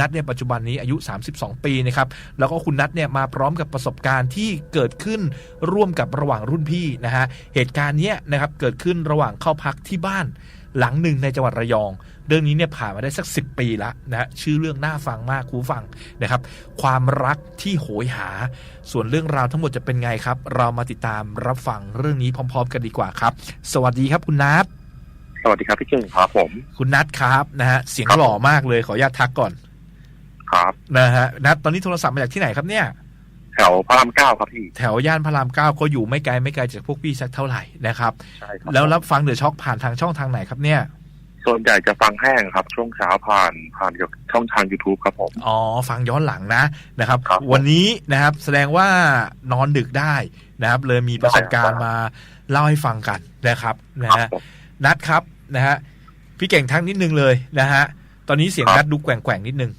นัทเนี่ยปัจจุบันนี้อายุ 32 ปีนะครับแล้วก็คุณนัทเนี่ยมาพร้อมกับประสบการณ์ที่เกิดขึ้นร่วมกับระหว่างรุ่นพี่นะฮะเหตุการณ์เนี้ยนะครับเกิดขึ้นระหว่างเข้าพักที่บ้านหลังหนึ่งในจังหวัดระยอง เรื่องนี้เนี่ยผ่านมาได้สัก 10 ปีแล้วนะฮะชื่อเรื่องน่าฟังมากครูฟังนะครับ ความรักที่โหยหา ส่วนเรื่องราวทั้งหมดจะเป็นไงครับ เรามาติดตามรับฟังเรื่องนี้พร้อม ๆ กันดีกว่าครับ สวัสดีครับคุณนัทสวัสดีครับพี่เก่งครับผม คุณนัทครับนะฮะเสียงครับหล่อมากเลยขออนุญาตทักก่อน ครับนะฮะนัทตอนนี้โทรศัพท์มาจากที่ไหนครับเนี่ย แถวพระรามเก้าครับพี่ แถวย่านพระรามเก้าก็อยู่ไม่ไกลไม่ไกลจากพวกพี่สักเท่าไหร่นะครับ ใช่ครับแล้วรับฟังเดอะช็อคผ่านทางช่องทางไหนครับเนี่ย ส่วนใหญ่จะฟังแห้งครับ ช่วงเช้าผ่านผ่านช่องทาง YouTube ครับผม อ๋อ ฟังย้อนหลังนะนะครับ ครับผมวันนี้นะครับแสดงว่านอนดึกได้นะครับ เลยมีประสบการณ์ได้ครับ มาเล่าให้ฟังกันนะครับนะครัฮะบผมนัดครับนะฮะพี่เก่งทักนิดนึงเลยนะฮะตอนนี้เสียงครับนัดดูแกว่งๆนิดนึง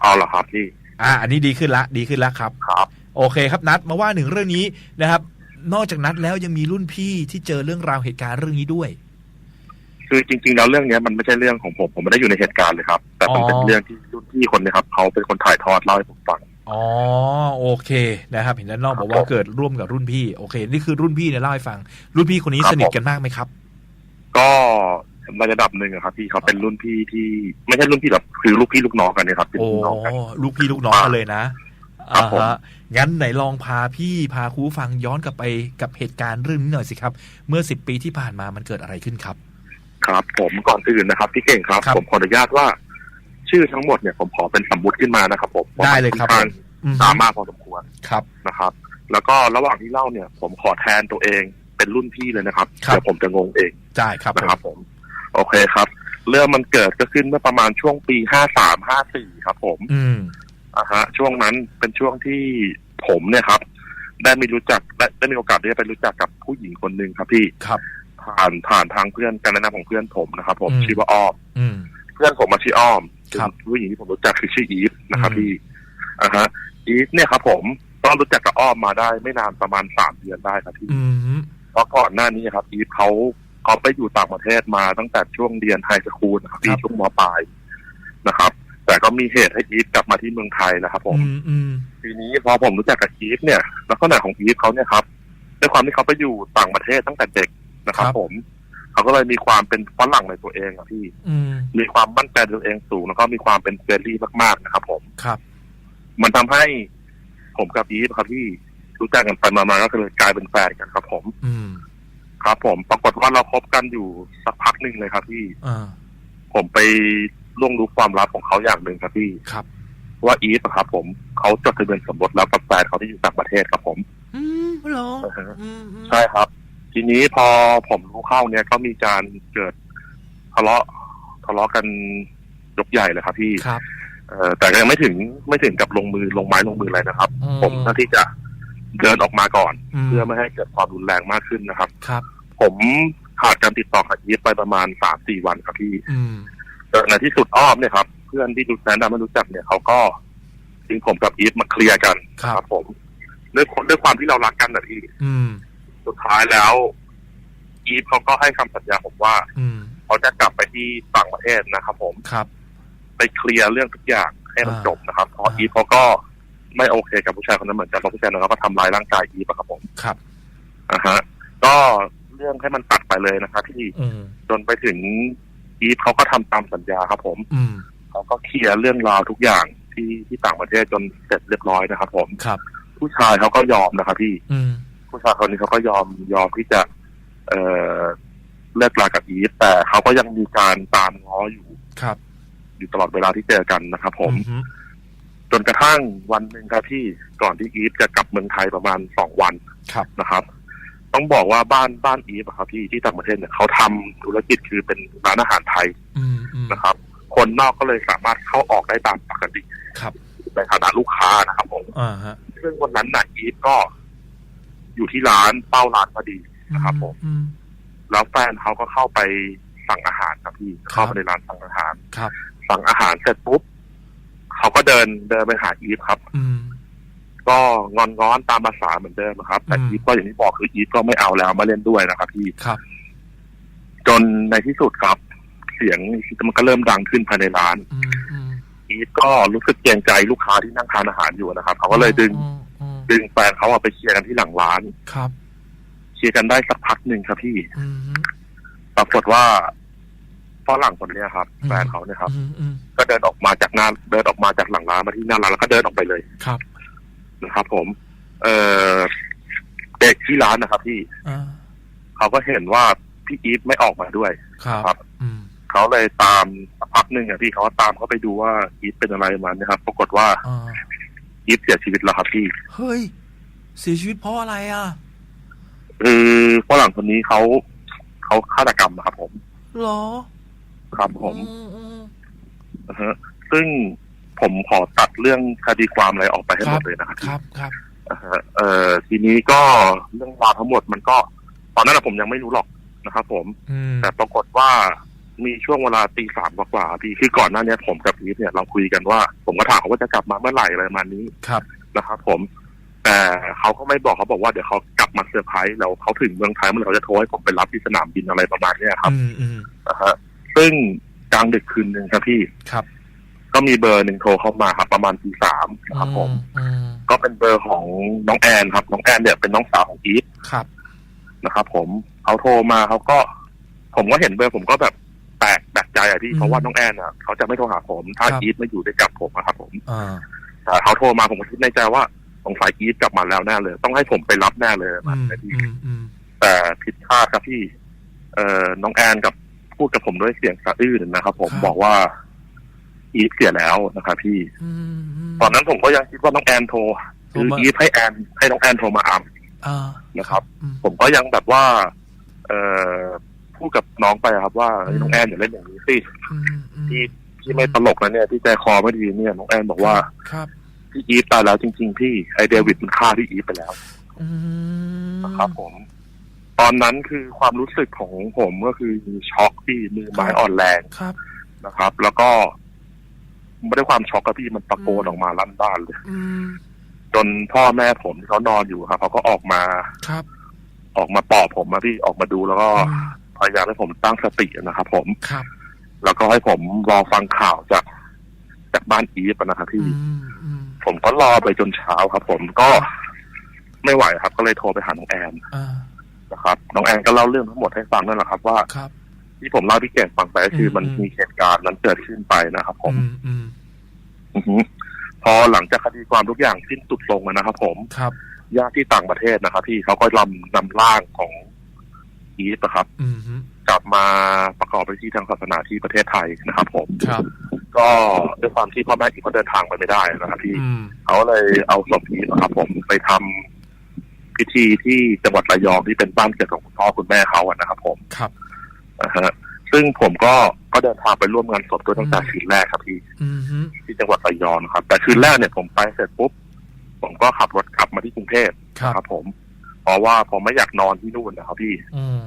เอาเหรอครับพี่ อ่า อันนี้ดีขึ้นละ ดีขึ้นละครับ ครับ โอเคครับนัดมาว่าหนึ่งเรื่องนี้นะครับ นอกจากนัดแล้วยังมีรุ่นพี่ที่เจอเรื่องราวเหตุการณ์เรื่องนี้ด้วย คือจริง ๆ แล้วเรื่องเนี้ยมันไม่ใช่เรื่องของผม ผมไม่ได้อยู่ในเหตุการณ์เลยครับ แต่มันเป็นอ๋อ เรื่องที่รุ่นพี่คนเนี้ครับเขาเป็นคนถ่ายทอดเล่าให้ผมฟัง อ๋อโอเคนะครับ เห็นด้านนอกครับบอกว่าผมเกิดร่วมกับรุ่นพี่ โอเค นี่คือรุ่นพี่เนี่ยเล่าให้ฟัง รุ่นพี่คนนี้ครับ สนิทผมกันมากไหมครับ ก็ ในระดับหนึ่งอะครับ พี่เขาเป็นรุ่นพี่ที่ไม่ใช่รุ่นพี่แบบคือลูกพี่ลูกน้องกันเนี่ยครับเป็นโอ้พี่น้องกัน ลูกพี่ลูกน้องกันเลยนะครับผมอ่าฮะงั้นไหนลองพาพี่พาครูฟังย้อนกลับไปกับเหตุการณ์เรื่องนี้หน่อยสิครับ เมื่อสิบปีที่ผ่านมามันเกิดอะไรขึ้นครับ ครับ ผมก่อนอื่นนะครับ พี่เก่งครับ ครับ ผมขออนุญาตว่า ชื่อทั้งหมดเนี่ยผมขอเป็นสมมุติขึ้นมานะครับผมได้เลยครับพาะมันอืมสามารถพอสมควรครับ นะครับ แล้วก็ระหว่างที่เล่าเนี่ย ผมขอแทนตัวเองเป็นรุ่นพี่เลยนะครับครับ เดี๋ยวผมจะงงเองได้ครับผมนะครับผม โอเคครับ เรื่องมันเกิดก็ขึ้นเมื่อประมาณช่วงปีห้าสามห้าสี่ครับ ผม อืมอ่าฮะ ช่วงนั้นเป็นช่วงที่ผมเนี่ยครับ ได้มีรู้จักได้ได้มีโอกาสได้ไปรู้จักกับผู้หญิงคนหนึ่งครับพี่ ครับ ผ่านผ่านทางเพื่อนการแนะนำของเพื่อนผมนะครับ ผมอืม ชื่อว่าอ้อม อืม เพื่อนผมมาชื่ออ้อมครับ ผู้หญิงที่ผมรู้จักคือชื่ออีฟนะครับอืม พี่อ่าฮะ อีฟเนี่ยครับผมต้องรู้จักกับอ้อมมาได้ไม่นานประมาณสามเดือนได้ครับพี่ อืมเพราะก่อนหน้านี้ครับอีฟเขา เขาไปอยู่ต่างประเทศมาตั้งแต่ช่วงเรียนไฮสคูลนะครับพี่ช่วงมปลายนะครับ แต่ก็มีเหตุให้อีฟกลับมาที่เมืองไทยนะครับผมอืมอืมทีนี้พอผมรู้จักกับอีฟเนี่ยลักษณะของอีฟเขาเนี่ยครับด้วยความที่เขาไปอยู่ต่างประเทศตั้งแต่เด็กนะครับ ผมเขาก็เลยมีความเป็นฝรั่งในตัวเองอะพี่อืมมีความมั่นใจในตัวเองสูงแล้วก็มีความเป็นเฟรนลี่มากๆนะครับ ผมครับ มันทำให้ผมกับอีฟครับที่รู้จักกันไปมาๆก็เลยกลายเป็นแฟนกันครับ ผม อืม ครับ ผมปรากฏว่าเราคบกันอยู่สักพักหนึ่งเลยครับพี่อ่าผมไปล่วงรู้ความลับของเขาอย่างหนึ่งครับพี่ ครับ ว่าอีฟอะครับ ผมเขาจดทะเบียนสมรสแล้วกับแฟนเขาที่อยู่ต่างประเทศครับผม อืมเหรออ่าฮะ อืมอืมใช่ครับ ทีนี้พอผมรู้เข้าเนี่ยก็มีการเกิดทะเลาะทะเลาะกันยกใหญ่เลยครับพี่ ครับ เอ่อแต่ก็ยังไม่ถึงไม่ถึงกับลงมือลงไม้ลงมืออะไรนะครับ อืผมหน้าที่จะ เดินออกมาก่อนอืมเพื่อไม่ให้เกิดความรุนแรงมากขึ้นนะครับ ครับ ผมขาดการติดต่อกับอีฟไปประมาณสามสี่วันครับพี่อืมแต่ในที่สุดอ้อมเนี่ยครับ เพื่อนที่ดูแนะนำไม่รู้จักเนี่ยเขาก็ทิ้งผมกับอีฟมาเคลียร์กันครับ ผมด้วยคนด้วยความที่เรารักกันนะพี่อืมสุดท้ายแล้ว อีฟเขาก็ให้คำสัญญาผมว่าอืมเขาจะกลับไปที่ต่างประเทศนะครับ ผมครับ ไปเคลียร์เรื่องทุกอย่างให้มันอ่าจบนะครับเพราะอ่าอีฟเขาก็ ไม่โอเคกับผู้ชายคนนั้นเหมือนกันเพราะผู้ชายคนนั้นเขาก็ทำร้ายร่างกายอีฟอะครับผมครับ อ่าฮะ ก็เรื่องให้มันตัดไปเลยนะครับที่อืมจนไปถึงอีฟเขาก็ทำตามสัญญาครับ ผมอืมเขาก็เคลียร์เรื่องราวทุกอย่างที่ที่ต่างประเทศจนเสร็จเรียบร้อยนะครับ ผม ครับ ผู้ชายเขาก็ยอมนะครับพี่ อืมผู้ชายคนนี้เขาก็ยอมยอมที่จะ เอ่อเลิกลากับอีฟแต่เขาก็ยังมีการตามง้ออยู่ครับอยู่ตลอดเวลาที่เจอกันนะครับผม อืม จนกระทั่งวันหนึ่งครับพี่ก่อนที่อีฟจะกลับเมืองไทยประมาณสองวันครับ นะครับ ต้องบอกว่าบ้านบ้านอีฟอะครับพี่ที่ต่างประเทศเนี่ยเขาทำธุรกิจคือเป็นร้านอาหารไทยอืมอืมนะครับ คนนอกก็เลยสามารถเข้าออกได้ตามปกติครับในฐานะลูกค้านะครับผม อ่าฮะซึ่งวันนั้นน่ะอีฟก็ อยู่ที่ร้านเป้าร้านพอดี นะครับผม อืม แล้วแฟนเขาก็เข้าไปสั่งอาหารครับพี่ ครับ เข้าไปในร้านสั่งอาหาร ครับ สั่งอาหารเสร็จปุ๊บ เขาก็เดินเดินไปหาอีฟครับ อืม ก็งอนง้อนตามภาษาเหมือนเดิมอะครับแต่อืม อีฟก็อย่างที่บอกคืออีฟก็ไม่เอาแล้วมาเล่นด้วยนะครับพี่ ครับ จนในที่สุดครับ เสียงมันก็เริ่มดังขึ้นภายในร้าน อืมอืมอีฟก็รู้สึกเกรงใจลูกค้าที่นั่งทานอาหารอยู่นะครับ เขาก็เลยดึง อืมอืมดึงแฟนเขาอะไปเคลียร์กันที่หลังร้าน ครับ เคลียร์กันได้สักพักหนึ่งครับพี่ อืมปรากฏว่า ฝรั่งคนเนี้ยครับแฟนเขาเนี่ยครับ อืมอืมก็เดินออกมาจากหน้าเดินออกมาจากหลังร้านมาที่หน้าร้านแล้วก็เดินออกไปเลยครับนะครับ ผม เออเด็กที่ร้านนะครับพี่อ่าเขาก็เห็นว่าพี่อีฟไม่ออกมาด้วย ครับครับ อืมเขาเลยตามสักพักหนึ่งอะพี่เขาก็ตามเขาไปดูว่าอีฟเป็นอะไรมาเนี่ยครับ ปรากฏว่าอ่าอีฟเสียชีวิตแล้วครับพี่ เฮ้ย เสียชีวิตเพราะอะไรอะคือฝรั่งคนนี้เขาเขาฆาตกรรมอะครับผม หรอ ครับผมอืมอืม นะฮะซึ่งผมขอตัดเรื่องคดีความอะไรออกไปให้หมดเลยนะครับครับครับนะฮะเอ่อทีนี้ก็เรื่องราวทั้งหมดมันก็ ตอนนั้นนะผมยังไม่รู้หรอกนะครับผม อืมแต่ปรากฏว่ามีช่วงเวลาตีสามกว่าๆพี่คือก่อนหน้านี้ผมกับอีฟเนี่ยเราคุยกันว่า ผมก็ถามเขาว่าจะกลับมาเมื่อไหร่อะไรประมาณนี้ครับ นะครับผม แต่เขาก็ไม่บอกเขาบอกว่าเดี๋ยวเขากลับมาเซอร์ไพรส์แล้วเขาถึงเมืองไทยเมื่อไหร่เขาจะโทรให้ผมไปรับที่สนามบินอะไรประมาณเนี้ยครับ อืมอืมนะฮะ ซึ่งกลางดึกคืนหนึ่งครับพี่ครับ ก็มีเบอร์หนึ่งโทรเข้ามาครับ ประมาณตีสามนะครับผมอืมก็เป็นเบอร์ของน้องแอนครับ น้องแอนเนี่ยเป็นน้องสาวของอีฟครับนะครับ ผมเขาโทรมาเขาก็ ผมก็เห็นเบอร์ผมก็แบบแปลกแปลกใจอะพี่เพราะว่าน้องแอนอะเขาจะไม่โทรหาผม ถ้าอีฟไม่อยู่ด้วยกับผมนะครับ ผมอ่าแต่เขาโทรมาผมก็คิดในใจว่าสงสัยอีฟกลับมาแล้วแน่เลย ต้องให้ผมไปรับแน่เลยอืมันมนะพี่อืมอืมแต่ผิดคาดครับพี่ เอ่อน้องแอนกับ พูดกับผมด้วยเสียงสะอื้นนะครับ ผมบอกว่า อีฟเสียแล้วนะครับพี่อืมมตอนนั้นผมก็ยังคิดว่าน้องแอนโทรโทรคือมาอีฟให้แอนให้น้องแอนโทรมาอามอ่านะครับอืมผมก็ยังแบบว่า เอ่อพูดกับน้องไปอะครับ ว่าเฮ้ยน้องแอนอย่าเล่นอย่างนี้สิอืมอืมที่ที่ไม่ตลกนะเนี่ยที่ใจคอไม่ดีเนี่ยน้องแอนบอกว่าครับพี่อีฟตายแล้วจริง ๆ พี่ไอเดวิดมันฆ่าพี่อีฟไปแล้วอืมนะครับผม ตอนนั้นคือความรู้สึกของผมก็คือช็อกที่มือไม้อ่อนแรงครับนะครับ แล้วก็ไม่ได้ความช็อกกับพี่มันตะโกนออกมาลั่นบ้านเลยอืมจนพ่อแม่ผมที่เขานอนอยู่ครับเขาก็ออกมาครับ ออกมาปลอบผมมาพี่ออกมาดูแล้วก็อืมพยายามให้ผมตั้งสตินะครับผมครับ แล้วก็ให้ผมรอฟังข่าวจากจากบ้านอีฟนะครับอืพี่มอืมผมก็รอไปจนเช้าครับ ผมก็ไม่ไหวครับ ก็เลยโทรไปหาน้องแอนอ่า นะครับน้องแอนก็เล่าเรื่องทั้งหมดให้ฟังนั่นแหละครับ ว่าครับที่ผมเล่าที่เก่งฟังไปก็คืออมมันมีเหตุการณ์นั้นเกิดขึ้นไปนะครับ ผมอืมอืมอือฮึพอหลังจากคดีความทุกอย่างสิ้นสุดลงอะนะครับ ผมครับญาติที่ต่างประเทศนะครับพี่เขาก็นำนำร่างของอีฟนะครับอืมฮึกลับมาประกอบพิธีทางศาสนาที่ประเทศไทยนะครับ ผมครับก็ด้วยความที่พ่อแม่อีฟเขาเดินทางไปไม่ได้นะครับพี่อืมเขาเลยเอาศพอีฟนะครับ ผมไปทำ พิธีที่จังหวัดระยองที่เป็นบ้านเกิดของคุณพ่อคุณแม่เขาอะนะครับ ผมครับนะฮะซึ่งผมก็ก็เดินทางไปร่วมงานศพด้วยตั้งแต่คืนแรกครับพี่อืมฮึที่จังหวัดระยองนะครับ แต่คืนแรกเนี่ยผมไปเสร็จปุ๊บผมก็ขับรถกลับมาที่กรุงเทพครับครับผม เพราะว่าผมไม่อยากนอนที่นู่นนะครับพี่อืม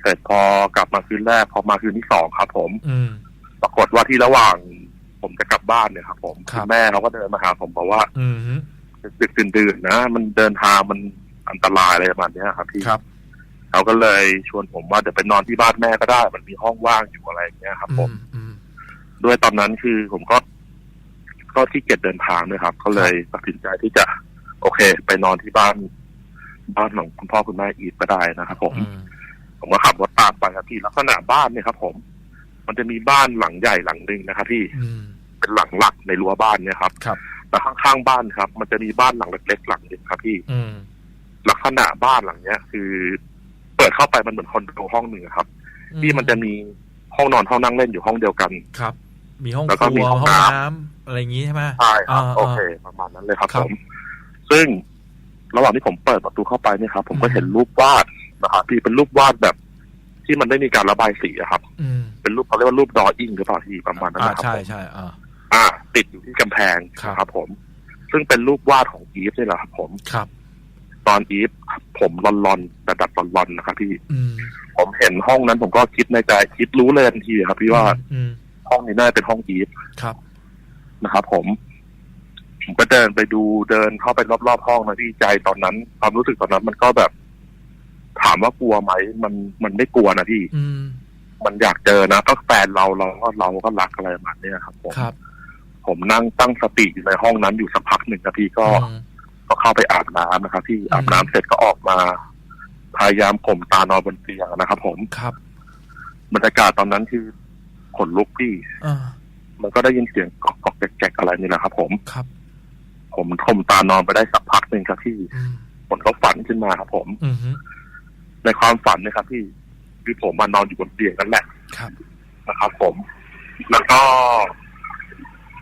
เสร็จพอกลับมาคืนแรก พอมาคืนที่สองครับผมอืมปรากฏว่าที่ระหว่าง ผมจะกลับบ้านเนี่ยครับ ผมครับณแม่เขาก็เดินมาหาผมบอกว่าอืมฮึดึกๆดื่นๆนะมันเดินทางมัน อันตรายอะไรประมาณเนี้ยครับพี่ครับเขาก็เลยชวนผมว่าเดี๋ยวไปนอนที่บ้านแม่ก็ได้ มันมีห้องว่างอยู่อะไรอย่างเงี้ยครับผมอืมอืมด้วยตอนนั้นคือผมก็ ก็ที่เกียจเดินทางด้วยครับ ก็เลยตัดสินใจที่จะ โอเค ไปนอนที่บ้านบ้านของคุณพ่อคุณแม่อีทก็ได้นะครับผมอืมผมก็ขับรถตามไปครับพี่ลักษณะบ้านเนี่ยครับ ผม มันจะมีบ้านหลังใหญ่หลังหนึ่งนะครับพี่อืมเป็นหลังหลักในรั้วบ้านเนี่ยครับครับแล้วข้างๆบ้านครับ มันจะมีบ้านหลังเล็กๆหลังหนึ่งครับพี่อืม ลักษณะบ้านหลังเนี้ย คือ เปิดเข้าไปมันเหมือนคอนโดห้องหนึ่งอะครับ ที่มันจะมีห้องนอนห้องนั่งเล่นอยู่ห้องเดียวกันครับ มีห้องแล้วคก็รัมีวห้องห้องน้ำน้ำอะไรอย่างงี้ใช่ไหมใช่ครับอ่าโอเค ประมาณนั้นเลยครับครับผมซึ่งระหว่างที่ผมเปิดประตูเข้าไปเนี่ยครับ ผมก็อืมเห็นรูปวาดนะครับที่เป็นรูปวาดแบบ ที่มันได้มีการระบายสีอะครับอืมเป็นรูปเขาเรียกว่ารูปดออิ่งหรือเปล่าที่ประมาณนั้นอ่านะครับใช่ผมใช่อ่าอ่า ติดอยู่ที่กำแพงครับนะครับผม ซึ่งเป็นรูปวาดของอีฟนี่แหละครับผมครับ ตอนอีฟผมรอนๆระดับรอนๆนะครับพี่อืมผมเห็นห้องนั้นผมก็คิดในใจคิดรู้เลยทันทีครับ พี่ว่าอืมห้องนี้น่าจะเป็นห้องอีฟครับนะครับผมผมก็เดินไปดูเดินเข้าไปรอบๆห้องนะพี่ใจตอนนั้น ความรู้สึกตอนนั้นมันก็แบบ ถามว่ากลัวไหมมันมันไม่กลัวนะพี่อืมมันอยากเจอนะก็แฟนเราเราก็เราก็รักอะไรประมาณเนี้ยครับผมครับพผมนั่งตั้งสติอยู่ในห้องนั้นอยู่สักพักหนึ่งครับพี่ก็อืม ก็เข้าไปอาบน้ำนะครับพี่อืมอาบน้ำเสร็จก็ออกมา พยายามข่มตานอนบนเตียงนะครับ ผมครับบรรยากาศตอนนั้นคือขนลุกพี่อ่ามันก็ได้ยินเสียงกอกกอกแกกๆอะไรนี่แหละครับ ผมครับ ผมข่มตานอนไปได้สักพักหนึ่งครับพี่อืมผมก็ฝันขึ้นมาครับ ผม อืมฮึในความฝันเนะครับพี่คือผมมานอนอยู่บนเตียงนั่นแหละครับ นะครับ ผม แล้วก็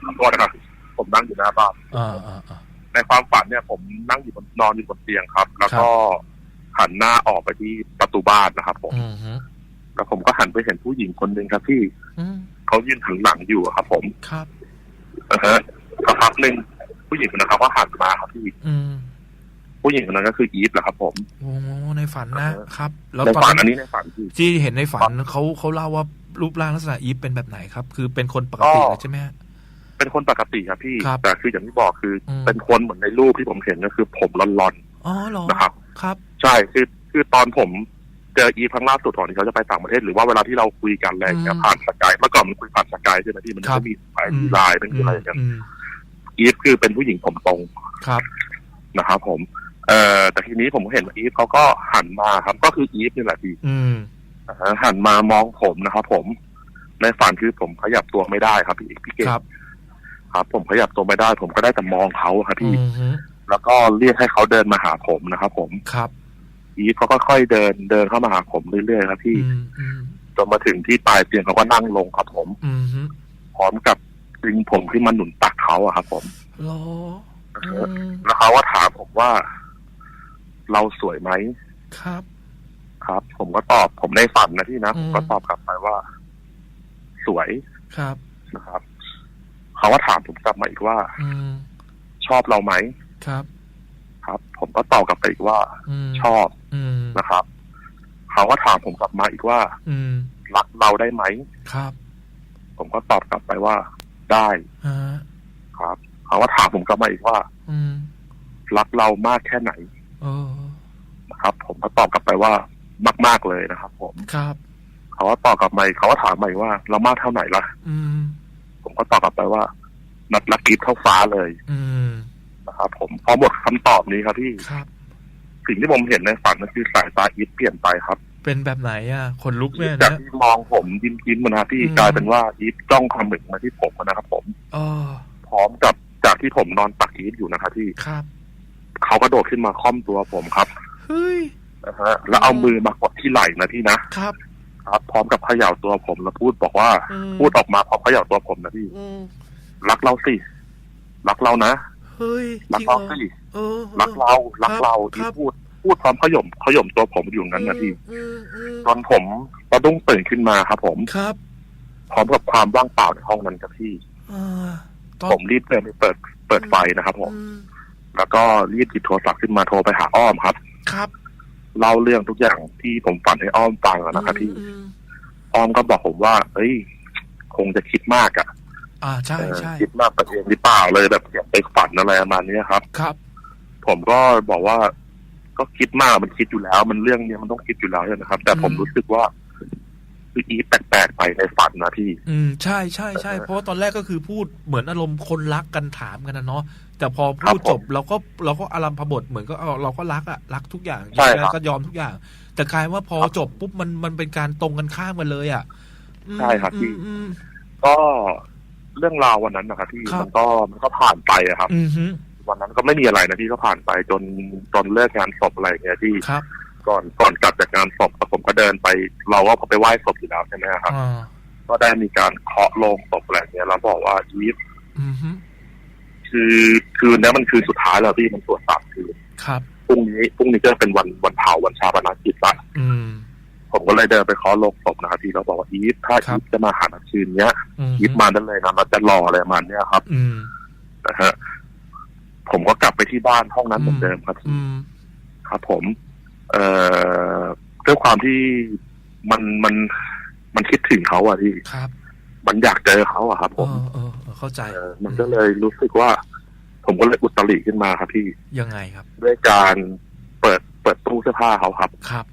ขอโทษนะครับผมนั่งอยู่หน้าบ้าน อ่าอ่าอ่า ในความฝันเนี่ยผมนั่งอยู่บนนอนอยู่บนเตียงครับ แล้วก็หันหน้าออกไปที่ประตูบ้านนะครับผมอืมฮึแล้วผมก็หันไปเห็นผู้หญิงคนหนึ่งครับที่อืมเขายืนหันหลังอยู่อะครับผมครับนะฮะสักพักหนึ่งผู้หญิงคนนั้นเขาก็หันมาครับพี่อืมผู้หญิงคนนั้นก็คืออีฟแหละครับ ผมโอ้ในฝันนะครับ แล้วในตอนฝันนั้อันนนี้ในฝันพี่ที่เห็นในฝันเขาเขาเล่าว่ารูปร่างลักษณะอีฟเป็นแบบไหนครับ คือเป็นคนปกติก็เลยใช่ไหมฮะ เป็นคนปกติครับพี่ครับแต่คืออย่างที่บอกคืออม เป็นคนเหมือนในรูปที่ผมเห็นก็คือผมรอนอ๋อเหรอๆนะครับ ครับใช่คือคือตอนผมเจออีฟครั้งล่าสุดก่อนที่เขาจะไปต่างประเทศหรือว่าเวลาที่เราคุยกันอะไรอย่างเงี้ยอืมผ่านสกายเมื่อก่อนมันคุยผ่านสกายใช่ไหมพี่มันครัจะบมีสายมีไลน์เป็นอะไรอย่างเงี้ยอืมอีฟคือเป็นผู้หญิงผมตรง ครับ นะครับผม เอ่อ แต่ทีนี้ผมเห็นว่าอีฟเขาก็หันมาครับ ก็คืออีฟนี่แหละพี่อืมนะฮะหันมามองผมนะครับผม ในฝันคือผมขยับตัวไม่ได้ครับพี่พี่เก่งครับ ครับ ผมขยับตัวไม่ได้ ผมก็ได้แต่มองเขาครับอืพี่มฮึแล้วก็เรียกให้เขาเดินมาหาผมนะครับผมครับ อีฟเขาก็ค่อยเดินเดินเข้ามาหาผมเรื่อยๆครับพี่อืมอืมจนมาถึงที่ปลายเตียงเขาก็นั่งลงครับผมอืมฮึพร้อมกับดึงผมขึ้นมาหนุนตักเขาอะครับผมเหรออืมแล้วเขาก็ถามผมว่า เราสวยไหมครับ ครับ ผมก็ตอบผมในฝันนะพี่นะอืผมมก็ตอบกลับไปว่า สวยครับนะครับ เขาก็ถามผมกลับมาอีกว่าอืมชอบเราไหมครับ ครับ ผมก็ตอบกลับไปอีกว่า อืมชอบอืมนะครับ เขาก็ถามผมกลับมาอีกว่า อืมรักเราได้ไหม ครับผมก็ตอบกลับไปว่าได้ฮะครับ เขาก็ถามผมกลับมาอีกว่า อืมรักเรามากแค่ไหนเออนะครับ ผมก็ตอบกลับไปว่ามาก ๆเลยนะครับ ผม ครับ เขาก็ตอบกลับมาอีกเขาก็ถามมาอีกว่า เรามากเท่าไหร่ล่ะ อืมผม ก็ตอบกลับไปว่า นัดลักกีบเท่าฟ้าเลยอืมนะครับผมพอหมดคำตอบนี้ครับพี่ครับสิ่งที่ผมเห็นในฝันก็คือสายตาอีฟเปลี่ยนไปครับ เป็นแบบไหนอะขนลุกเนี่ยจากนะที่มองผมยิ้มยิ้มๆนะครับพี่อืมกลายเป็นว่าอีฟจ้องความหมึกมาที่ผมนะครับผมเออพร้อมกับจากที่ผมนอนตักอีฟอยู่นะครับพี่ครับเขาก็โดดขึ้นมาค่อมตัวผมครับเฮ้ยนะฮะแล้วเอามือมากดที่ไหล่นะพี่นะครับ ครับ พร้อมกับเขย่าตัวผมแล้วพูดบอกว่า อืม พูดออกมาพร้อมเขย่าตัวผมนะพี่ อืมรักเราสิ รักเรานะ เฮ้ยรักจงเราหอสิเออ รักเรา รักเราคอีรับฟพูด พูดพร้อมขย่มขย่มตัวผมอยู่อย่างนั้นนะพี่อืมอืมตอนผมสะดุ้งตื่นขึ้นมาครับ ผม ครับพร้อมกับความว่างเปล่าในห้องนั้นครับพี่ อ่าตอนผมรีบเดินไปเปิดเปิดไฟนะครับ ผม อืมแล้วก็รีบหยิบโทรศัพท์ขึ้นมาโทรไปหาอ้อมครับ ครับ เล่าเรื่องทุกอย่างที่ผมฝันให้อ้อมฟังอะนะครับพี่อืมอ้อมก็บอกผมว่า เอ้ย คงจะคิดมากอะอ่าใช่เออใช่คิดมากไปเองหรือเปล่าเลยแบบอย่าไปฝันอะไรประมาณนี้ครับ ครับ ผมก็บอกว่า ก็คิดมากมันคิดอยู่แล้ว มันเรื่องเนี้ยมันต้องคิดอยู่แล้วใช่ไหมครับ แต่ผมอืมรู้สึกว่า คืออีฟแปลกๆไปในฝันนะพี่ อืมใช่ใช่ใช่เออเพราะว่าตอนแรกก็คือพูดเหมือนอารมณ์คนรักกันถามกันนะเนาะแต่พอครัพูบดผมจบเราก็เราก็อารัมพบทเหมือนก็เอาเราก็รักอะรักทุกอย่างใช่ครับก็ยอมทุกอย่าง แต่กลายว่าพอครับจบปุ๊บมันมันเป็นการตรงกันข้ามกันเลยอะอืมใช่ครับพี่ อืม ก็เรื่องราววันนั้นนะครับพี่ครับ มันก็มันก็ผ่านไปอะครับ อืมฮึวันนั้นก็ไม่มีอะไรนะพี่ก็ผ่านไปจนจนเลิกงานศพอะไรอย่างเงี้ยที่ ครับ ก่อนก่อนกลับจากงานศพผมก็เดินไป เราก็ไปไหว้ศพอยู่แล้วใช่ไหมครับอ่าก็ได้มีการเคาะโลงศพอะไรอย่างเงี้ยแล้วบอกว่าอีฟอืมฮึคือคืนนี้มันคือสุดท้ายแล้วพี่มันสวดสามคืนครับพรุ่งนี้พรุ่งนี้ก็เป็นวันวันเผาวันชาปนกิจละอืมผมก็เลยเดินไปเคาะโลงศพนะครับพี่แล้วบอกว่าอีฟถ้าครับอีฟจะมาหาคืนเนี้ยอืมอีฟมาได้เลยนะเราจะรออะไรประมาณเนี้ยครับอืมนะฮะผมก็กลับไปที่บ้านห้องนั้นเหมือนเดิมครับอืมครับผม เอ่อด้วยความที่มันมันมันคิดถึงเขาอะพี่ครับ มันอยากเจอเขาอะครับเอผมอเออเออเข้าใจเออมันก็เลยรู้สึกว่า ผมก็เลยอุตริขึ้นมาครับ พี่ยังไงครับ ด้วยการเปิดเปิดตู้เสื้อผ้าเขาครับ ครับ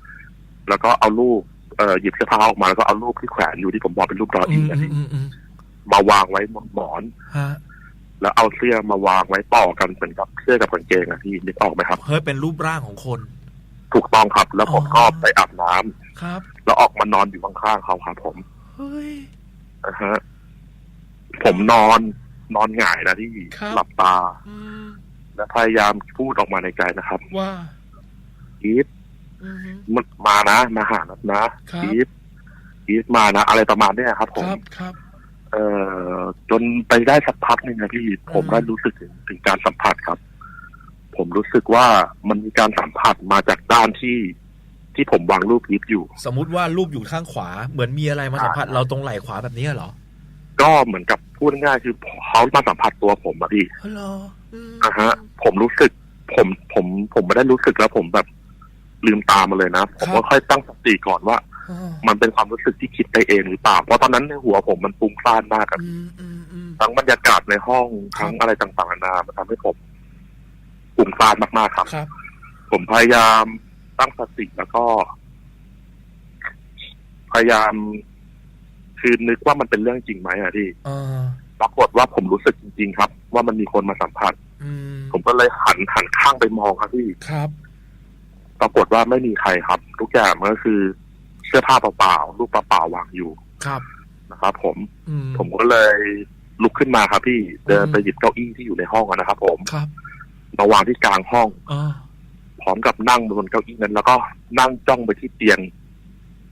แล้วก็เอารูปเอ่อหยิบเสื้อผ้าออกมาแล้วก็เอารูปที่แขวนอยู่ที่ผมบอกเป็นรูปดออือิงมเนี่ยอืมอืมอืมมาวางไว้บนหมอน ฮะแล้วเอาเสื้อมาวางไว้ต่อกันเหมือนกับเสื้อกับกางเกงอะพี่นึกออกไหมครับ เฮ้ยเป็นรูปร่างของคน ถูกต้องครับ แล้วผมอ๋อก็ไปอาบน้ำครับ แล้วออกมานอนอยู่ข้างๆเขาครับผมเฮ้ย นะฮะผมนอนนอนหงายนะที่ครับ หลับตา อืมและพยายามพูดออกมาในใจนะครับว่าอีฟอืม มันมานะ มาหานัดนะครับ อีฟอีฟมานะ อะไรประมาณเนี้ยครับ ผคม รับครับ เอ่อจนไปได้สักพักหนึ่งนะพี่ผมอืม ได้รู้สึกถึงถึงการสัมผัสครับ ผมรู้สึกว่ามันมีการสัมผัสมาจากด้านที่ที่ผมวางรูปอีฟอยู่ สมมุติว่ารูปอยู่ข้างขวา เหมือนมีอะไรมาสัมผัสเราตรงไหล่ขวาแบบนี้เหรอ ก็เหมือนกับพูดง่ายๆคือเขามาสัมผัสตัวผมอะพี่ฮัลโหลอืมอะฮะ ผมรู้สึก ผมผมผมไม่ได้รู้สึกแล้วผมแบบลืมตามาเลยนะ ผมก็ค่อยตั้งสติก่อนว่าอ่ามันเป็นความรู้สึกที่คิดไปเองหรือเปล่า เพราะตอนนั้นในหัวผมมันฟุ้งซ่านมากอะอืมอืมอืมทั้งบรรยากาศในห้องครับทั้งอะไรต่างๆนานามันทำให้ผม ฟุ้งซ่านมากๆครับ ครับ ผมพยายามตั้งสติแล้วก็ พยายามคือนึกว่ามันเป็นเรื่องจริงไหมอะที่อ่าปรากฏว่าผมรู้สึกจริง ๆ ครับ ว่ามันมีคนมาสัมผัส อืมผมก็เลยหันหันข้างไปมองครับพี่ ครับ ปรากฏว่าไม่มีใครครับ ทุกอย่างมันก็คือ เสื้อผ้าเปล่าๆรูปเปล่าๆวางอยู่ครับ นะครับผม อืม ผมก็เลยลุกขึ้นมาครับพี่เดินอืมไปหยิบเก้าอี้ที่อยู่ในห้องอะนะครับผม ครับ มาวางที่กลางห้องอ่าพร้อมกับนั่งบนเก้าอี้นั้นแล้วก็นั่งจ้องไปที่เตียง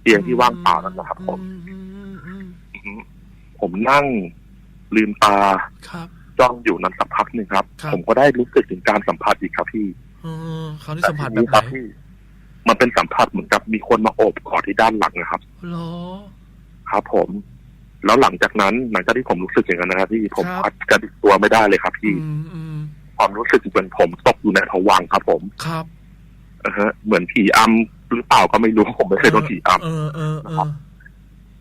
เตียงที่ว่างเปล่านั้นนะครับผมอืมอืมอืมอือฮึผมนั่งลืมตาครับจ้องอยู่นั้นสักพักหนึ่งครับครับ ผมก็ได้รู้สึกถึงการสัมผัสอีกครับพี่เออคราวนี้แต่สัมผัสทีแบบนี้ไหครับนพี่มันเป็นสัมผัสเหมือนกับมีคนมาโอบกอดที่ด้านหลังนะครับเหรอครับผม แล้วหลังจากนั้นหลังจากที่ผมรู้สึกอย่างนั้นนะครับพี่ผมครับกระดิกตัวไม่ได้เลยครับพี่อืมอืม ความรู้สึกเหมือนผมตกอยู่ในผวังค์ครับ ผมครับอ่าฮะเหมือนผีอำหรือเปล่าก็ไม่รู้ผมไม่เคยโดนผีอำเออเออเออ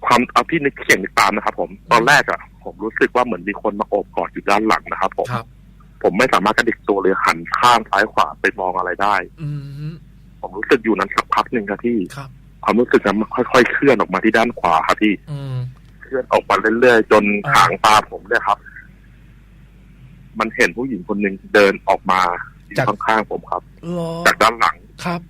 ความเอาพี่นึกเขียงนึกตามนะครับ ผมตอนแรกอะผมรู้สึกว่าเหมือนมีคนมาโอบกอดอยู่ด้านหลังนะครับ ผมครับผมไม่สามารถกระดิกตัวเลยหันข้างซ้ายขวาไปมองอะไรได้ อืมผมรู้สึกอยู่นั้นสักพักหนึ่งครับพี่ครับความรู้สึกนั้นมันค่อยๆเคลื่อนออกมาที่ด้านขวาครับพี่อืมเคลื่อนออกมาเรื่อยๆจนอ่าหางตาผมเนี่ยครับ มันเห็นผู้หญิงคนหนึ่งเดินออกมาอยู่ข้างๆผมครับ เหรอจากด้านหลัง ครับ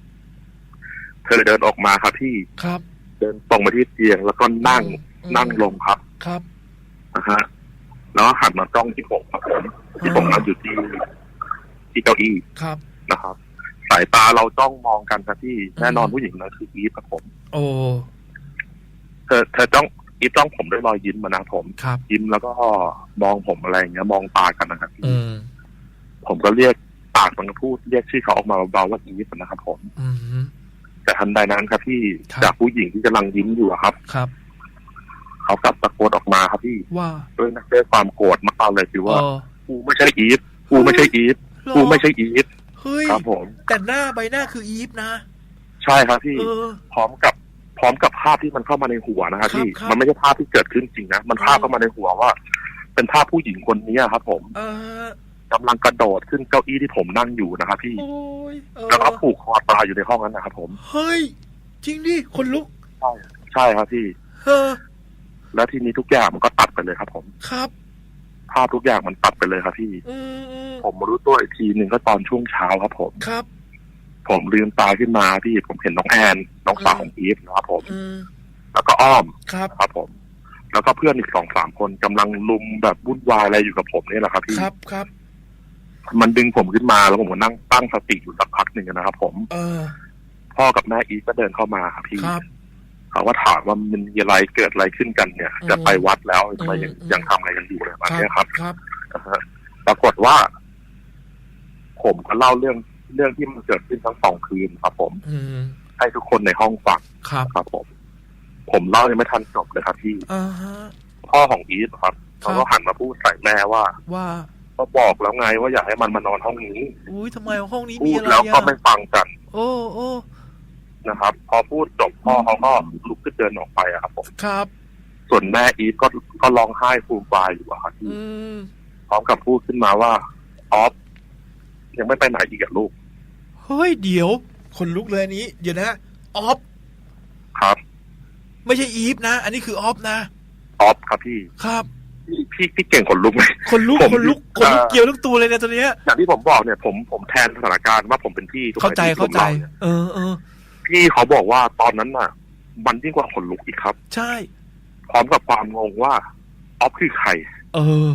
เธอเดินออกมาครับพี่ครับเดินตรงมาที่เตียง แล้วก็นั่งอืมนั่งลงครับครับ นะฮะแล้วหันมาจ้องที่ผมครับผมที่ผมนั่งอยู่ที่ที่เก้าอี้ครับ นะครับ สายตาเราจ้องมองกันครับพี่แน่นอนผู้หญิงนั้นคืออีฟครับผม โอ้ เธอเธอจ้อง อีฟจ้องผมด้วยรอยยิ้มมานะผมครับ ยิ้มแล้วก็มองผมอะไรอย่างเงี้ย มองตากันนะครับพี่อืมผมก็เรียกปากมันก็พูดเรียกชื่อเขาออกมาเบาๆว่าอีฟนะครับผมอืมแต่ทันใดนั้นครับพี่ครับ จากผู้หญิงที่กำลังยิ้มอยู่อะครับ ครับ เขากลับตะโกนออกมาครับพี่ว่าด้วยนักด้วยความโกรธมากๆเลยคือว่า เออกูไม่ใช่อีฟกูไม่ใช่อีฟเหรอกูไม่ใช่อีฟเฮ้ย ครับผม แต่หน้าใบหน้าคืออีฟนะ ใช่ครับพี่ เออ พร้อมกับ พร้อมกับภาพที่มันเข้ามาในหัวนะครับพี่ครับ มันไม่ใช่ภาพที่เกิดขึ้นจริงนะมันภาพเข้ามาในหัวว่า เป็นภาพผู้หญิงคนนี้ครับ ผมเออ กำลังกระโดดขึ้นเก้าอี้ที่ผมนั่งอยู่นะครับพี่ โอ้ยเออแล้วก็ผูกคอตายอยู่ในห้องนั้นนะครับผมเฮ้ย จริงดิคนลุก ใช่ใช่ครับพี่ เออ แล้วทีนี้ทุกอย่างมันก็ตัดไปเลยครับ ผม ครับ ภาพทุกอย่างมันตัดไปเลยครับพี่ อืมอืมผมมารู้ตัวอีกทีหนึ่งก็ตอนช่วงเช้าครับผม ครับ ผมลืมตาขึ้นมาพี่ผมเห็นน้องแอนน้องสาวของอีฟนะครับผม อืมแล้วก็อ้อมครับครับผม แล้วก็เพื่อนอีกสองสามคนกำลังลุมแบบวุ่นวายอะไรอยู่กับผมนี่แหละครับพี่ครับครับ มันดึงผมขึ้นมาแล้วผมก็นั่งตั้งสติอยู่สักพักหนึ่งนะครับผม เออ พ่อกับแม่อีฟก็เดินเข้ามาครับพี่ครับ เขาก็ถามว่ามันมีอะไรเกิดอะไรขึ้นกันเนี่ย อืมจะไปวัดแล้วทำไมยังอืม ยังทำอะไรกันอยู่เลยแบบครัเนี้ยครับ ครับ นะฮะปรากฏว่า ผมก็เล่าเรื่อง เรื่องที่มันเกิดขึ้นทั้งสองคืนครับ ผม อืมให้ทุกคนในห้องฟังครับครับ ผม ผมเล่ายังไม่ทันจบเลยครับพี่อ่าฮะ พ่อของอีฟครับ เขาก็หันมาพูดใส่แม่ว่าว่า ก็บอกแล้วไงว่าอยากให้มันมานอนห้องนี้อุ้ยทำไมห้องนี้พูมีดอะไรแล้วก็อะไม่ฟังกันโอ้โอ้นะครับ พอพูดจบพ่อเขาก็ลุกขึ้นเดินออกไปอะครับผม ครับ ส่วนแม่อีฟก็ก็ร้องไห้ฟูมฟายอยู่อะครับพี่อืมพร้อมกับพูดขึ้นมาว่าออฟยังไม่ไปไหนอีกอะลูก เฮ้ยเดี๋ยว คนลุกเลยอันนี้ เดี๋ยวนะออฟครับไม่ใช่อีฟนะ อันนี้คือออฟนะออฟครับพี่ครับ พี่พพี่พี่เก่งขนลุกไหมคนลุกผมคนลุกคนลุกเอ่อเกี่ยวทุกตัวเลยเนี่ยตอนเนี้ยอย่างที่ผมบอกเนี่ย ผมผมแทนสถานการณ์ว่าผมเป็นพี่ถูกไหมเข้าใจที่เข้าผมใจ ล่นี่ยเออเออพี่เขาบอกว่าตอนนั้นน่ะ มันยิ่งกว่าขนลุกอีกครับ ใช่ พร้อมกับความงงว่าออฟคือใครเออ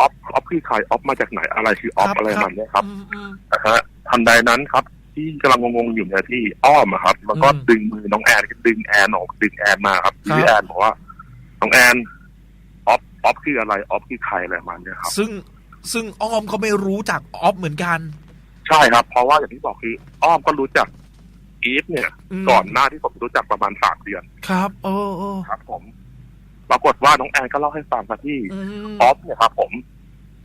ออฟออฟคือใครออฟมาจากไหนอะไรคือออฟอะไรมันเนี่ยครับ อืมอืมนะฮะทันใดนั้นครับ ที่กำลังงงๆอยู่เนี่ยที่อ้อมอะครับ แล้วก็อืมดึงมือน้องแอนก็ดึงแอนออกดึงแอนมาครับครับ พี่แอนบอกว่าน้องแอนออฟออฟคืออะไรออฟคือใครอะไรประมันเนี่ยครับ ซึ่งซึ่งอ้อมก็ไม่รู้จักออฟเหมือนกันใช่ครับ เพราะว่าอย่างที่บอกคือ อ้อมก็รู้จักอีฟเนี่ย มก่อนหน้าที่ผมรู้จักประมาณสามเดือนครับเออเออครับ ผม ปรากฏว่าน้องแอนก็เล่าให้ฟังครับที่อืมออฟเนี่ยครับ ผม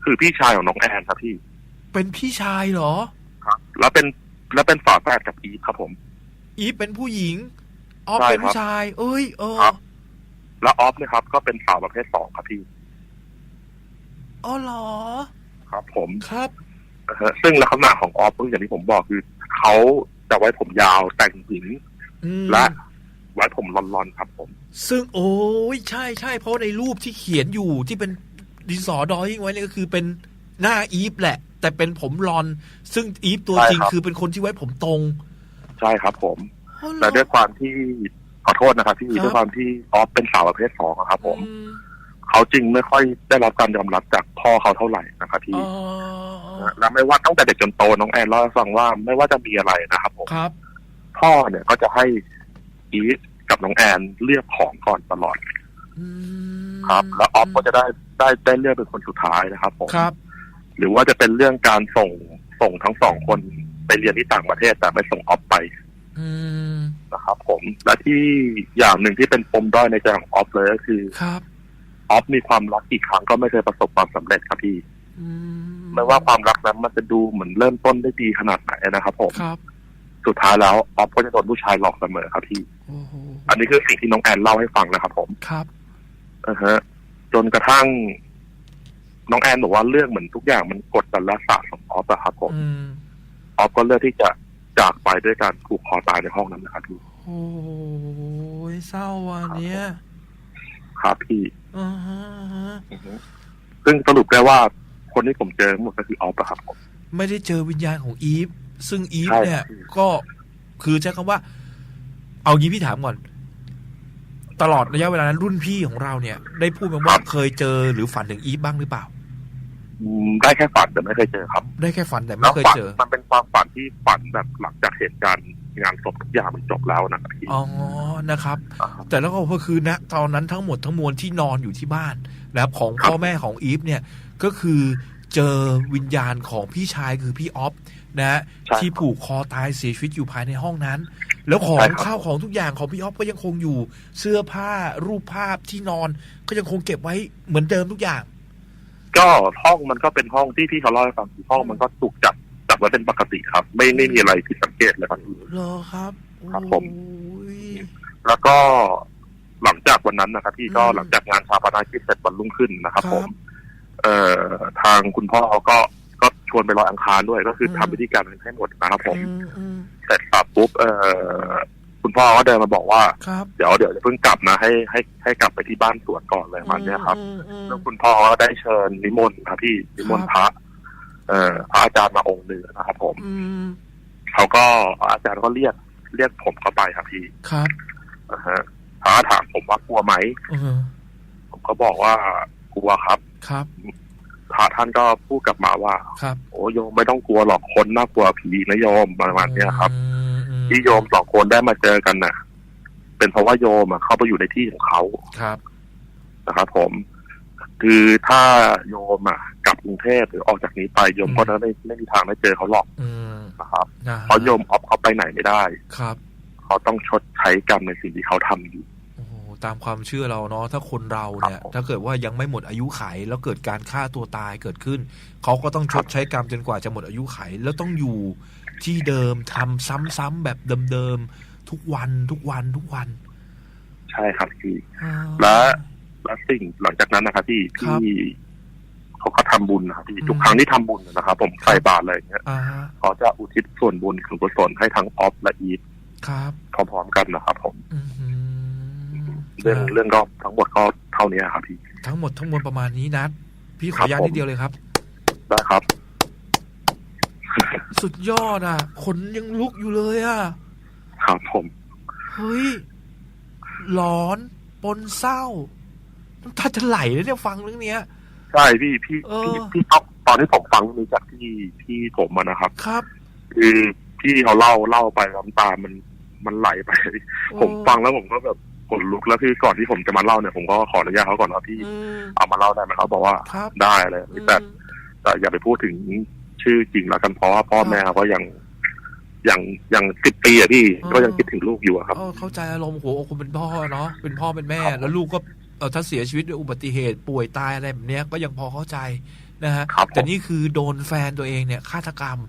คือพี่ชายของน้องแอนครับพี่ เป็นพี่ชายเหรอ ครับ แล้วเป็น แล้วเป็นฝาแฝดกับอีฟครับผม อีฟเป็นผู้หญิง ออฟใช่เป็นครับผู้ชาย เอ้ย เออครับ แล้วออฟเนี่ยครับ ก็เป็นสาวประเภทสองครับพี่อ๋อเหรอ ครับ ผมครับ นะฮะซึ่งลักษณะของออฟก็อย่างที่ผมบอกคือเขาจะไว้ผมยาวแต่งหญิงอืม และไว้ผมรอนๆครับ ผม ซึ่งโอ้ยใช่ใช่เพราะในรูปที่เขียนอยู่ที่เป็นดินสอดอยไว้เนี่ยก็คือเป็นหน้าอีฟแหละ แต่เป็นผมรอน ซึ่งอีฟตัวจริงคือเป็นคนที่ไว้ผมตรง ใช่ครับ ผมอ๋อเหรอแต่ด้วยความที่ขอโทษนะครับพี่ครับ ด้วยความที่ออฟเป็นสาวประเภทสองอะครับ ผม อืมเขาจริงไม่ค่อยได้รับการยอมรับจากพ่อเขาเท่าไหร่นะครับพี่อ๋อนะแล้วไม่ว่าตั้งแต่เด็กจนโตน้องแอนเล่าให้ฟังว่าไม่ว่าจะมีอะไรนะครับผมครับ พ่อเนี่ยก็จะให้อีฟกับน้องแอนเลือกของก่อนตลอดอืมครับ แล้วออฟก็จะได้ได้ได้เลือกเป็นคนสุดท้ายนะครับผม ครับ หรือว่าจะเป็นเรื่องการส่งส่งทั้งสองคนไปเรียนที่ต่างประเทศแต่ไม่ส่งออฟไปอืมนะครับ ผมและที่อย่างหนึ่งที่เป็นปมด้อยในใจของออฟเลยก็คือครับออฟมีความรักกี่ครั้งก็ไม่เคยประสบความสำเร็จครับพี่อืไม่ว่าความรักนั้นมันจะดูเหมือนเริ่มต้นได้ดีขนาดไหนนะครับ ผมครับ สุดท้ายแล้วออฟก็จะโดนผู้ชายหลอกเสมอครับพี่โอ้โหอันนี้คือสิ่งที่น้องแอนเล่าให้ฟังนะครับ ผมครับอ่าฮะ จนกระทั่ง น้องแอนบอกว่าเรื่องเหมือนทุกอย่างมันกดดันและสะสมออฟอะครับผมอืมออฟก็เลือกที่จะจากไปด้วยการผูกคอตายในห้องนั้นนะครับพี่โอ้ยเศร้าว่ะเนี้ยครับพี่อ่าฮะอ่าฮะอือฮึซึ่งสรุปได้ว่าคนที่ผมเจอทั้งหมดก็คือออฟอะครับผมไม่ได้เจอวิญญาณของอีฟซึ่งอีฟใช่เนี่ยครับก็คือใช้คำว่า เอางี้พี่ถามก่อน ตลอดระยะเวลานั้นรุ่นพี่ของเราเนี่ย ได้พูดมาว่าเคยเจอหรือฝันถึงอีฟบ้างหรือเปล่าอืม ได้แค่ฝันแต่ไม่เคยเจอครับ ได้แค่ฝันแต่แล้ไม่วเคยฝันเจอ มันเป็นความฝันที่ฝันแบบหลังจากเหตุการณ์งานศพทุกอย่างมันจบแล้วนะครับพี่อ๋อนะครับาครับ แต่แล้วก็คือณตอนนั้นทั้งหมดทั้งมวลที่นอนอยู่ที่บ้านนะครับของครับพ่อแม่ของอีฟเนี่ยก็คือเจอวิญญาณของพี่ชายคือพี่ออฟนะฮะใช่ที่ผูกคอตายเสียชีวิตอยู่ภายในห้องนั้น แล้วของใช่ครับข้าวของทุกอย่างของพี่ออฟก็ยังคงอยู่ เสื้อผ้ารูปภาพที่นอนก็ยังคงเก็บไว้เหมือนเดิมทุกอย่าง ก็ห้องมันก็เป็นห้องที่พี่เขาเล่าให้ฟังคือห้องมันก็ถูกจัดจัดไว้เป็นปกติครับ ไม่ไม่มีอะไรผิดสังเกตเลยครับ เหรอครับครับผม โอ้ย แล้วก็หลังจากวันนั้นนะครับพี่ก็อืมหลังจากงานชาปนกิจเสร็จวันรุ่งขึ้นนะครับครับผม เอ่อทางคุณพ่อก็ก็ชวนไปลอยอังคารด้วย ก็คืออม ทำพิธีการให้หมดนะครับผม อืมอืมเสร็จสับปุ๊บเอ่อ คุณพ่อก็เดินมาบอกว่า ครับเดี๋ยวเดี๋ยวจะเพิ่งกลับนะให้ให้ให้กลับไปที่บ้านสวนก่อนเลยมันเนี่ยครับอืมอืมแล้วคุณพ่อก็ได้เชิญนิมนต์ครับพี่นิมนต์พระเอ่อพระอาจารย์มาองค์หนึ่งนะครับผมอืมเขาก็อาจารย์ก็เรียกเรียกผมเข้าไปครับพี่ครับอ่าฮะพระถามผมว่ากลัวไหม เออผมก็บอกว่ากลัวครับครับพระท่านก็พูดกลับมาว่า ครับโอ้โยมไม่ต้องกลัวหรอกคนน่ากลัวผีนะโยมประมาณเนี้ยครับ อืมอืม ที่โยมสองคนได้มาเจอกันน่ะ เป็นเพราะว่าโยมอะเข้าไปอยู่ในที่ของเขาครับนะครับผม คือถ้าโยมอะกลับกรุงเทพหรือออกจากนี้ไปโยมอืมก็จะไม่ไม่มีทางได้เจอเขาหรอกอืมนะครับนะฮะเพราะโยมออฟเขาไปไหนไม่ได้ ครับเขาต้องชดใช้กรรมในสิ่งที่เขาทำอยู่ โอ้โหตามความเชื่อเราเนาะถ้าคนเราเนี่ย ครับผม ถ้าเกิดว่ายังไม่หมดอายุไข แล้วเกิดการฆ่าตัวตายเกิดขึ้น เขาก็ต้องชครัดบใช้กรรมจนกว่าจะหมดอายุไข แล้วต้องอยู่ ที่เดิมทำซ้ำๆแบบเดิมๆทุกวันทุกวันทุกวัน ใช่ครับพี่อ่าและและสิ่งหลังจากนั้นนะครับพี่ครับที่เขาก็ทำบุญนะครับพี่อืมทุกครั้งที่ทำบุญนะครับผมใส่บาตรอะไรอย่างเงี้ยอ่าฮะเขาจะอุทิศส่วนบุญส่วนกุศลให้ทั้งออฟและอีฟครับพร้อมๆกันนะครับ ผมอือหือเรื่องเรื่องก็ทั้งหมดก็ทท่านี้ครับพี่ ทั้งหมดทั้งมวลประมาณนี้นัดพี่ขครัอบอนุญาตผมนิดเดียวเลยครับได้ครับ สุดยอดอะขนยังลุกอยู่เลยอะครับผมเฮ้ยหลอน ปนเศร้าน้ำตาจะไหลเลยเนี่ยฟังเรื่องเนี้ย ใช่พี่พี่เออพี่พี่ต้องตอนที่ผมฟังนี้จากที่ที่ผมอะนะครับ ครับคือพี่เขาเล่าเล่าไปน้ำตามันมันไหลไปโอ้ผมฟังแล้วผมก็แบบขนลุกแล้วพี่ก่อนที่ผมจะมาเล่าเนี่ยผมก็ขออนุญาตเขาก่อนว่าพี่อืมเอามาเล่าได้ไหมเขาบอกว่าครับได้เลยอืมแต่แต่อย่าไปพูดถึง ชื่อจริงแล้วกันเพราะว่าพ่อครับแม่เขาก็ยังยังยังสิบปีอะพี่อ๋อก็ยังคิดถึงลูกอยู่อะครับเออเข้าใจอารมณ์โหคุณเป็นพ่อเนาะเป็นพ่อเป็นแม่ครับแล้วลูกก็เออถ้าเสียชีวิตด้วยอุบัติเหตุป่วยตายอะไรแบบเนี้ยก็ยังพอเข้าใจนะฮะครับผมแต่นี่คือโดนแฟนตัวเองเนี่ยฆาตกรรม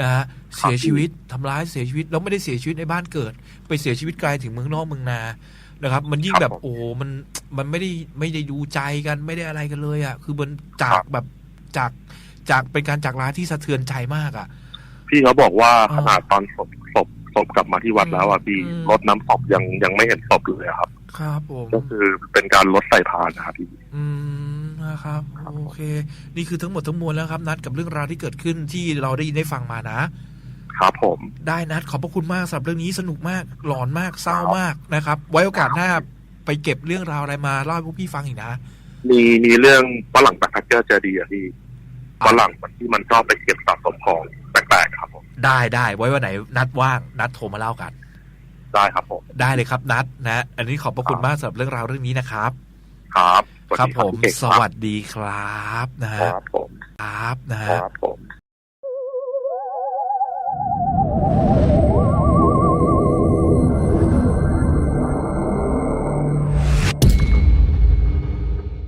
นะฮะเสียชีวิตทำร้ายเสียชีวิตแล้วไม่ได้เสียชีวิตในบ้านเกิด ไปเสียชีวิตไกลถึงเมืองนอกเมืองนานะครับ มันยิ่งครับแบบผมโอ้โหมันมันไม่ได้ไม่ได้ดูใจกันไม่ได้อะไรกันเลยอะคือมันจาครักบแบบจาก จากเป็นการจากลาที่สะเทือนใจมากอะ พี่เขาบอกว่าอ๋อขนาดตอนศพศพศพกลับมาที่วัดแล้วอะพี่อืม รดน้ำศพยังยังไม่เห็นศพเลยอะครับ ครับผม ก็คือเป็นการลดใส่พานนะครับพี่ อืมนะครับครับโอเค นี่คือทั้งหมดทั้งมวลแล้วครับ นัดกับเรื่องราวที่เกิดขึ้นที่เราได้ยินได้ฟังมานะ ครับผม ได้นัดขอบพระคุณมากสำหรับเรื่องนี้สนุกมากหลอนมากเศร้ามากนะครับ ไว้โอกาสหน้าไปเก็บเรื่องราวอะไรมาเล่าให้พวกพี่ฟังอีกนะ มีมีเรื่องฝรั่งแบ็คแพคเกอร์เจอดีอะพี่ ฝรั่งที่มันชอบไปเก็บสะสมของแปลกๆครับผมได้ได้ไว้วันไหนนัดว่าง นัดโทรมาเล่ากัน ได้ครับผมได้เลยครับนัดนะ อันนี้ขอบพระคุณมากสำหรับเรื่องราวเรื่องนี้นะครับ ครับครับผม สวัสดีครับนะครับผมครับนะครับผม